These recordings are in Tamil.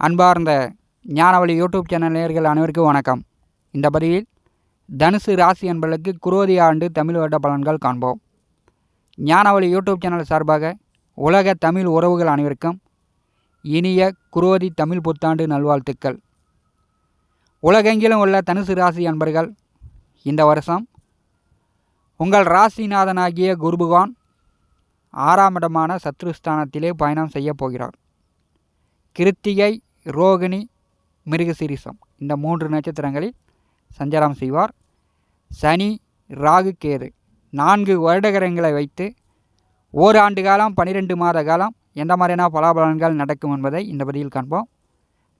அன்பார்ந்த ஞானவழி யூடியூப் சேனல் நேர்கள் அனைவருக்கும் வணக்கம். இந்த பதிவில் தனுசு ராசி என்பதற்கு குரோதி ஆண்டு தமிழ் வருட பலன்கள் காண்போம். ஞானவழி யூடியூப் சேனல் சார்பாக உலக தமிழ் உறவுகள் அனைவருக்கும் இனிய குரோதி தமிழ் புத்தாண்டு நல்வாழ்த்துக்கள். உலகெங்கிலும் உள்ள தனுசு ராசி அன்பர்கள் இந்த வருஷம் உங்கள் ராசிநாதனாகிய குருபகவான் ஆறாம் இடமான சத்ருஸ்தானத்திலே பயணம் செய்யப் போகிறார். கிருத்திகை ரோகிணி மிருகசிரிசம். இந்த மூன்று நட்சத்திரங்களில் சஞ்சாரம் செய்வார். சனி ராகு கேது. நான்கு வருடகரங்களை வைத்து ஓராண்டு காலம் பன்னிரெண்டு மாத காலம் எந்த மாதிரியான பலாபலன்கள் நடக்கும் என்பதை இந்த பதிவில் காண்போம்.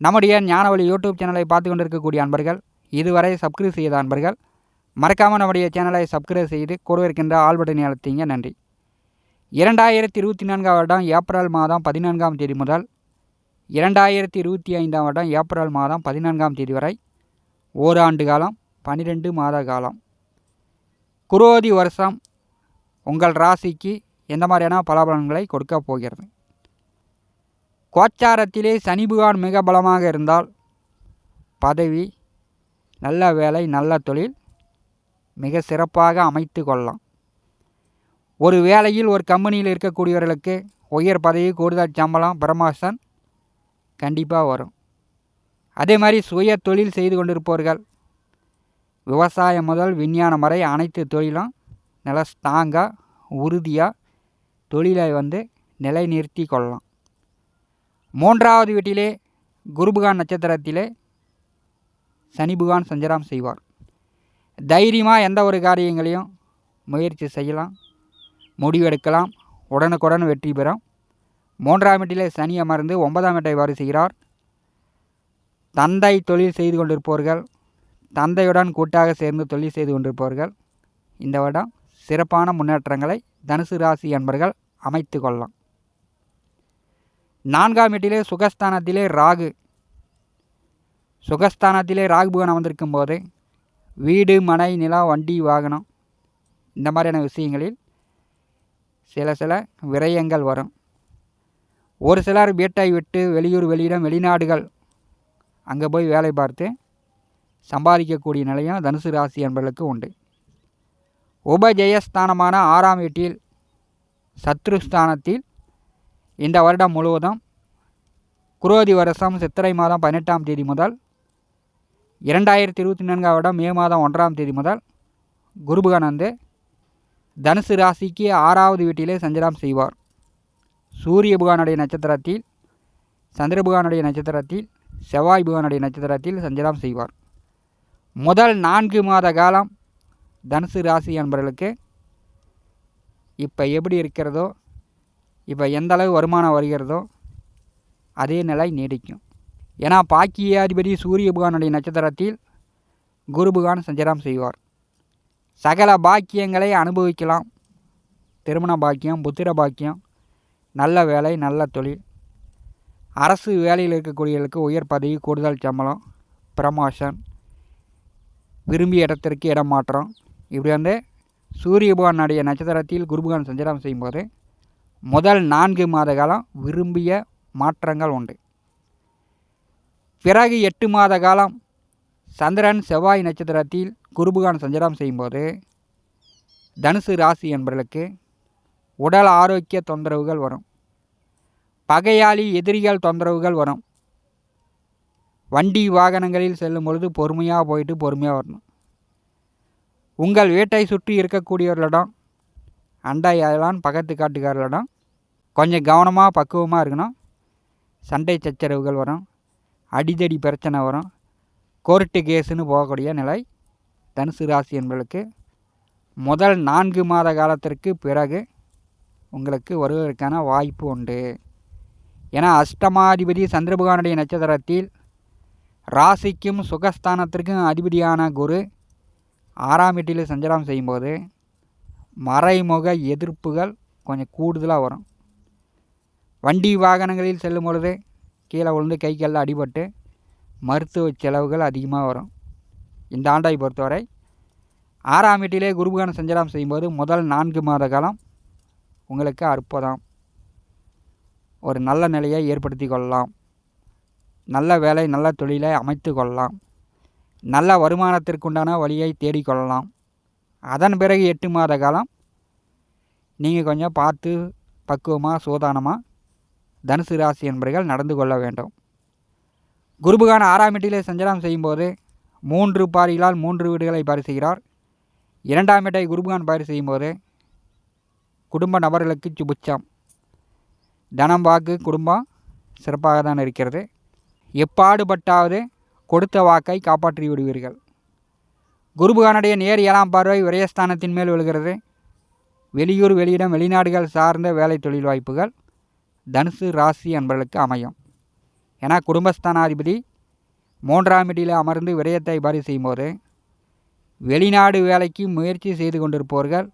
நம்முடைய ஞானவழி யூடியூப் சேனலை பார்த்து கொண்டிருக்கக்கூடிய அன்பர்கள் இதுவரை சப்ஸ்கிரைப் செய்த அன்பர்கள் மறக்காமல் நம்முடைய சேனலை சப்ஸ்கிரைப் செய்து கூட இருக்கின்ற ஆல் பட்டனை அழுத்திங்க. நன்றி. இரண்டாயிரத்தி இருபத்தி நான்காம் வருடம் ஏப்ரல் மாதம் பதினான்காம் தேதி முதல் இரண்டாயிரத்தி இருபத்தி ஐந்தாம் வருடம் ஏப்ரல் மாதம் பதினான்காம் தேதி வரை ஓராண்டு காலம் பன்னிரெண்டு மாத காலம். குரோதி வருஷம் உங்கள் ராசிக்கு எந்த மாதிரியான பலாபலன்களை கொடுக்க போகிறது? கோச்சாரத்திலே சனி மிக பலமாக இருந்தால் பதவி நல்ல வேலை நல்ல தொழில் மிக சிறப்பாக அமைத்து கொள்ளலாம். ஒரு வேலையில் ஒரு கம்பெனியில் இருக்கக்கூடியவர்களுக்கு உயர் பதவி கூடுதல் சம்பளம் பிரமோஷன் கண்டிப்பாக வரும். அதே மாதிரி சுய தொழில் செய்து கொண்டிருப்பவர்கள் விவசாயம் முதல் விஞ்ஞானம் வரை அனைத்து தொழிலும் நல்ல ஸ்ட்ராங்காக உறுதியாக தொழிலை வந்து நிலைநிறுத்தி கொள்ளலாம். மூன்றாவது வீட்டிலே குருபகான் நட்சத்திரத்திலே சனி சஞ்சராம் சஞ்சரம் செய்வார். தைரியமாக எந்த ஒரு காரியங்களையும் முயற்சி செய்யலாம் முடிவெடுக்கலாம் உடனுக்குடன் வெற்றி பெறும். மூன்றாம் வீட்டிலே சனி அமர்ந்து ஒன்பதாம் வீட்டை வாரி செய்கிறார். தந்தை தொழில் செய்து கொண்டிருப்பவர்கள் தந்தையுடன் கூட்டாக சேர்ந்து தொழில் செய்து கொண்டிருப்பவர்கள் இந்த வருடம் சிறப்பான முன்னேற்றங்களை தனுசு ராசி என்பர்கள் அமைத்து கொள்ளலாம். நான்காம் வீட்டிலே சுகஸ்தானத்திலே ராகு. சுகஸ்தானத்திலே ராகு புகன் அமர்ந்திருக்கும் போது வீடு மனை நிலா வண்டி வாகனம் இந்த மாதிரியான விஷயங்களில் சில சில விரயங்கள் வரும். ஒரு சிலர் வீட்டை விட்டு வெளியூர் வெளியிடம் வெளிநாடுகள் அங்கே போய் வேலை பார்த்து சம்பாதிக்கக்கூடிய நிலையும் தனுசு ராசி என்பவர்களுக்கு உண்டு. உபஜெயஸ்தானமான ஆறாம் வீட்டில் சத்ருஸ்தானத்தில் இந்த வருடம் முழுவதும் குரோதி வருஷம் சித்திரை மாதம் பதினெட்டாம் தேதி முதல் இரண்டாயிரத்தி இருபத்தி நான்காம் வருடம் மே மாதம் ஒன்றாம் தேதி முதல் குருபகனந்து தனுசு ராசிக்கு ஆறாவது வீட்டிலே சஞ்சலம் செய்வார். சூரிய புகானுடைய நட்சத்திரத்தில் சந்திர புகானுடைய நட்சத்திரத்தில் செவ்வாய் புகானுடைய நட்சத்திரத்தில் சஞ்சலம் செய்வார். முதல் நான்கு மாத காலம் தனுசு ராசி என்பவர்களுக்கு இப்போ எப்படி இருக்கிறதோ இப்போ எந்த அளவு வருமானம் வருகிறதோ அதே நிலை நீடிக்கும். ஏன்னா பாக்கியாதிபதி சூரிய புகானுடைய நட்சத்திரத்தில் குரு புகான் சஞ்சலம் செய்வார். சகல பாக்கியங்களை அனுபவிக்கலாம். திருமண பாக்கியம் புத்திர பாக்கியம் நல்ல வேலை நல்ல தொழில். அரசு வேலையில் இருக்கக்கூடியவர்களுக்கு உயர் பதவி கூடுதல் சம்பளம் ப்ரமோஷன் விரும்பிய இடத்திற்கு இடம் மாற்றம். இப்படி வந்து சூரிய பகவானுடைய நட்சத்திரத்தில் குருபகான் சஞ்சாரம் செய்யும்போது முதல் நான்கு மாத காலம் விரும்பிய மாற்றங்கள் உண்டு. பிறகு எட்டு மாத காலம் சந்திரன் செவ்வாய் நட்சத்திரத்தில் குருபகான் சஞ்சாரம் செய்யும்போது தனுசு ராசி என்பவர்களுக்கு உடல் ஆரோக்கிய தொந்தரவுகள் வரும். பகையாளி எதிரிகள் தொந்தரவுகள் வரும். வண்டி வாகனங்களில் செல்லும் பொழுது பொறுமையாக போயிட்டு பொறுமையாக வரணும். உங்கள் வீட்டை சுற்றி இருக்கக்கூடியவர்களிடம் அண்டையாளான் பக்கத்து காட்டுக்காரர்களிடம் கொஞ்சம் கவனமாக பக்குவமாக இருக்கணும். சண்டை சச்சரவுகள் வரும். அடிதடி பிரச்சனை வரும். கோர்ட்டு கேஸுன்னு போகக்கூடிய நிலை தனுசு ராசி என்பதற்கு முதல் நான்கு மாத காலத்திற்கு பிறகு உங்களுக்கு வருவதற்கான வாய்ப்பு உண்டு. ஏன்னா அஷ்டமாதிபதி சந்திரபகவானுடைய நட்சத்திரத்தில் ராசிக்கும் சுகஸ்தானத்திற்கும் அதிபதியான குரு ஆறாம் வீட்டில் சஞ்சாரம் செய்யும்போது மறைமுக எதிர்ப்புகள் கொஞ்சம் கூடுதலாக வரும். வண்டி வாகனங்களில் செல்லும் பொழுது கீழே விழுந்து கை காலில் அடிபட்டு மருத்துவ செலவுகள் அதிகமாக வரும். இந்த ஆண்டை பொறுத்தவரை ஆறாம் வீட்டிலே குருபகான சஞ்சாரம் செய்யும்போது முதல் நான்கு மாத காலம் உங்களுக்கு அற்புதம். ஒரு நல்ல நிலையை ஏற்படுத்தி கொள்ளலாம். நல்ல வேலை நல்ல தொழிலை அமைத்து கொள்ளலாம். நல்ல வருமானத்திற்குண்டான வழியை தேடிக்கொள்ளலாம் அதன் பிறகு எட்டு மாத காலம் நீங்கள் கொஞ்சம் பார்த்து பக்குவமாக சூதானமாக தனுசு ராசி என்பர்கள் நடந்து கொள்ள வேண்டும். குருபுகான் ஆறாம் வீட்டிலே சஞ்சலம் செய்யும்போது மூன்று பாரிகளால் மூன்று வீடுகளை பாரி செய்கிறார் இரண்டாம் வீட்டை குருபுகான் பாரி செய்யும்போது குடும்ப நபர்களுக்கு சுபிச்சம் தனம் வாக்கு குடும்பம் சிறப்பாக தான் இருக்கிறது. எப்பாடுபட்டாவது கொடுத்த வாக்கை காப்பாற்றி விடுவீர்கள். குருபகானுடைய நேர் ஏழாம் பார்வை விரயஸ்தானத்தின் மேல் விழுகிறது. வெளியூர் வெளியிடம் வெளிநாடுகள் சார்ந்த வேலை தொழில் வாய்ப்புகள் தனுசு ராசி என்பவர்களுக்கு அமையும். ஏன்னா குடும்பஸ்தானாதிபதி மூன்றாம் இடியில் அமர்ந்து விரயத்தை பாரி செய்யும்போது வெளிநாடு வேலைக்கு முயற்சி செய்து கொண்டிருப்பவர்கள்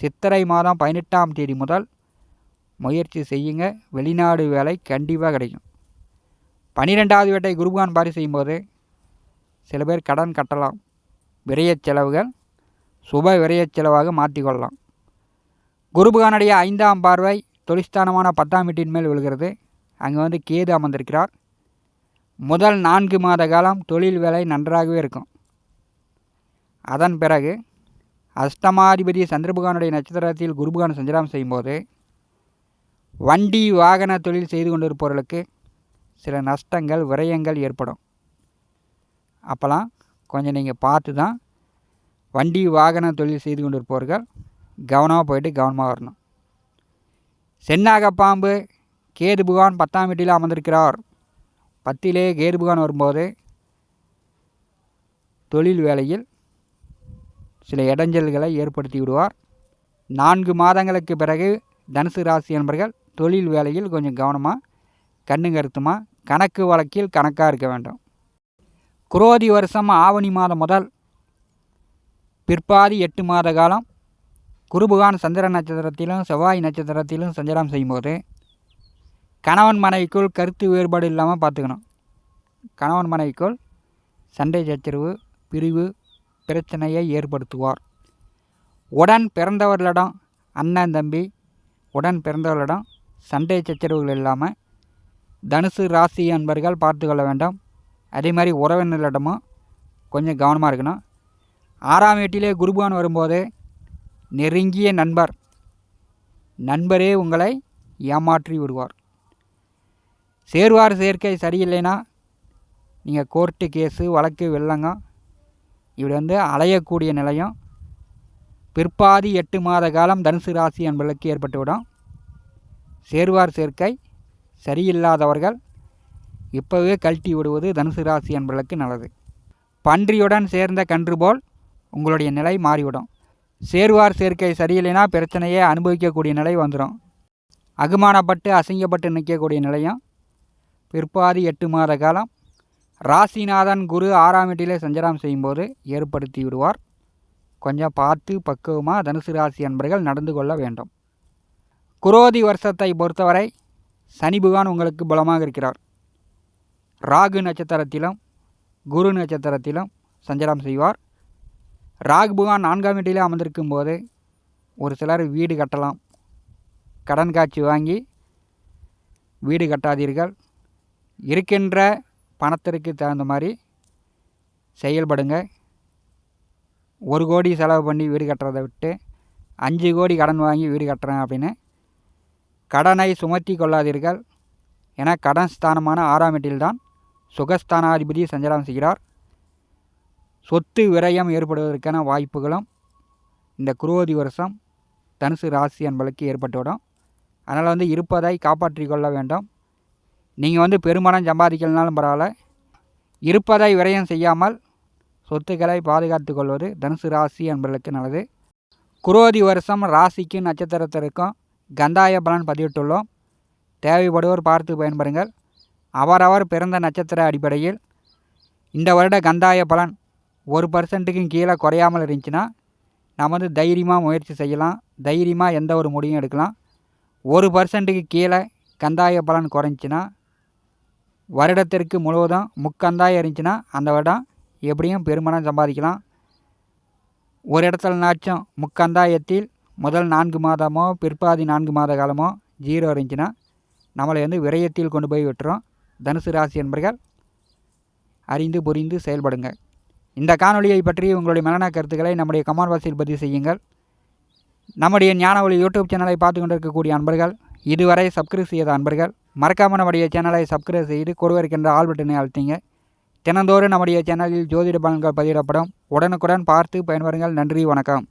சித்திரை மாதம் பதினெட்டாம் தேதி முதல் முயற்சி செய்யுங்க. வெளிநாடு வேலை கண்டிப்பாக கிடைக்கும். பன்னிரெண்டாவது வேட்டை குருபான் பாரி செய்யும்போது சில பேர் கடன் கட்டலாம். விரையச் செலவுகள் சுப விரையச் செலவாக மாற்றிக்கொள்ளலாம். குருபகானுடைய ஐந்தாம் பார்வை தொழிற்ஸ்தானமான பத்தாம் வீட்டின் மேல் விழுகிறது. அங்கே வந்து கேது அமர்ந்திருக்கிறார். முதல் நான்கு மாத காலம் தொழில் வேலை நன்றாகவே இருக்கும். அதன் பிறகு அஷ்டமாதிபதி சந்திரபகானுடைய நட்சத்திரத்தில் குருபகான் சஞ்சலம் செய்யும்போது வண்டி வாகன தொழில் செய்து கொண்டிருப்பவர்களுக்கு சில நஷ்டங்கள் விரயங்கள் ஏற்படும். அப்போலாம் கொஞ்சம் நீங்கள் பார்த்து தான் வண்டி வாகன தொழில் செய்து கொண்டிருப்பவர்கள் கவனமாக போயிட்டு கவனமாக வரணும். சென்னாக பாம்பு கேது புகான் பத்தாம் வீட்டில் அமர்ந்திருக்கிறார். பத்திலே கேது புகான் வரும்போது தொழில் வேலையில் சில இடைஞ்சல்களை ஏற்படுத்தி விடுவார். நான்கு மாதங்களுக்கு பிறகு தனுசு ராசி என்பர்கள் தொழில் வேலையில் கொஞ்சம் கவனமாக கண்ணு கருத்துமாக கணக்கு வழக்கில் கணக்காக இருக்க வேண்டும். குரோதி வருஷம் ஆவணி மாதம் முதல் பிற்பாதி எட்டு மாத காலம் குருபகான் சந்திர நட்சத்திரத்திலும் செவ்வாய் நட்சத்திரத்திலும் சஞ்சாரம் செய்யும்போது கணவன் மனைவிக்குள் கருத்து வேறுபாடு இல்லாமல் பார்த்துக்கணும். கணவன் மனைவிக்குள் சண்டை சச்சரவு பிரிவு பிரச்சனையை ஏற்படுத்துவார். உடன் பிறந்தவர்களிடம் அண்ணன் தம்பி உடன் பிறந்தவர்களிடம் சண்டை சச்சரவுகள் இல்லாமல் தனுசு ராசி அன்பர்கள் பார்த்து கொள்ள அதே மாதிரி உறவினர்களிடமும் கொஞ்சம் கவனமாக இருக்கணும். ஆறாம் வீட்டிலே குருபான் வரும்போது நெருங்கிய நண்பர். நண்பரே உங்களை ஏமாற்றி விடுவார். சேர்வார் சேர்க்கை சரியில்லைன்னா நீங்கள் கோர்ட்டு கேஸு வழக்கு வெள்ளங்க இப்படி வந்து அலையக்கூடிய நிலையம் பிற்பாதி எட்டு மாத காலம் தனுசு ராசி என்பதற்கு ஏற்பட்டுவிடும். சேர்வார் சேர்க்கை சரியில்லாதவர்கள் இப்போவே கழட்டி விடுவது தனுசு ராசி என்பவர்களுக்கு நல்லது. பன்றியுடன் சேர்ந்த கன்று போல் உங்களுடைய நிலை மாறிவிடும். சேர்வார் சேர்க்கை சரியில்லைனா பிரச்சனையே அனுபவிக்கக்கூடிய நிலை வந்துடும் அகுமானப்பட்டு அசிங்கப்பட்டு நிற்கக்கூடிய நிலையம் பிற்பாதி எட்டு மாத காலம் ராசிநாதன் குரு ஆறாம் வீட்டிலே சஞ்சலம் செய்யும்போது ஏற்படுத்தி விடுவார். கொஞ்சம் பார்த்து பக்குவமாக தனுசு ராசி அன்பர்கள் நடந்து கொள்ள வேண்டும். குரோதி வருஷத்தை பொறுத்தவரை சனி பகவான் உங்களுக்கு பலமாக இருக்கிறார். ராகு நட்சத்திரத்திலும் குரு நட்சத்திரத்திலும் சஞ்சலம் செய்வார். ராகு பகவான் நான்காம் வீட்டிலே அமர்ந்திருக்கும் போது ஒரு சிலர் வீடு கட்டலாம். கடன் காட்சி வாங்கி வீடு கட்டாதீர்கள். இருக்கின்ற பணத்திற்கு தகுந்த மாதிரி செயல்படுங்க. ஒரு கோடி செலவு பண்ணி வீடு கட்டுறதை விட்டு அஞ்சு கோடி கடன் வாங்கி வீடு கட்டுறேன் அப்படின்னு கடனை சுமத்தி கொள்ளாதீர்கள். என கடன் ஸ்தானமான ஆறாம் வீட்டில்தான் சுகஸ்தானாதிபதி சஞ்சலம் செய்கிறார். சொத்து விரயம் ஏற்படுவதற்கான வாய்ப்புகளும் இந்த குரோதி வருஷம் தனுசு ராசி என்பளுக்கு ஏற்பட்டுவிடும். அதனால் வந்து இருப்பதை காப்பாற்றி கொள்ள வேண்டும். நீங்கள் வந்து பெருமணம் சம்பாதிக்கலனாலும் பரவாயில்ல. இருப்பதை விரயம் செய்யாமல் சொத்துக்களை பாதுகாத்து கொள்வது தனுசு ராசி என்பதற்கு நல்லது. குரோதி வருஷம் ராசிக்கும் நட்சத்திரத்திற்கும் கந்தாய பலன் பதிவிட்டுள்ளோம். தேவைப்படுவோர் பார்த்து பயன்படுங்கள் அவரவர் பிறந்த நட்சத்திர அடிப்படையில் இந்த வருட கந்தாய பலன் ஒரு பர்சன்ட்டுக்கும் கீழே குறையாமல் இருந்துச்சுன்னா நம்ம வந்து தைரியமாக முயற்சி செய்யலாம். தைரியமாக எந்த ஒரு முடிவும் எடுக்கலாம். ஒரு பர்சன்ட்டுக்கு கீழே கந்தாய பலன் குறைஞ்சின்னா வருடத்திற்கு முழுவதும் முக்கந்தாயம் இருந்துச்சுன்னா அந்த வருடம் எப்படியும் பெருமணம் சம்பாதிக்கலாம். ஒரு இடத்துல நாச்சும் முக்கந்தாயத்தில் முதல் நான்கு மாதமோ பிற்பாதி நான்கு மாத காலமோ ஜீரோ இருந்துச்சுன்னா நம்மளை வந்து விரயத்தில் கொண்டு போய் விட்டுரும். தனுசு ராசி என்பர்கள் அறிந்து புரிந்து செயல்படுங்க இந்த காணொலியை பற்றி உங்களுடைய மலனா கருத்துக்களை நம்முடைய கமான் வாசியில் பதிவு செய்யுங்கள். நம்முடைய ஞானவழி யூடியூப் சேனலை பார்த்து கொண்டிருக்கக்கூடிய அன்பர்கள் இதுவரை சப்ஸ்கிரைப் செய்யாத அன்பர்கள் மறக்காமல் நம்முடைய சேனலை சப்ஸ்கிரைப் செய்து கொடுவருக்கின்ற ஆல் பட்டனை அழுத்திங்க. தினந்தோறும் நம்முடைய சேனலில் ஜோதிட பலன்கள் பதிவிடப்படும். உடனுக்குடன் பார்த்து பயன்பெறுங்கள். நன்றி வணக்கம்.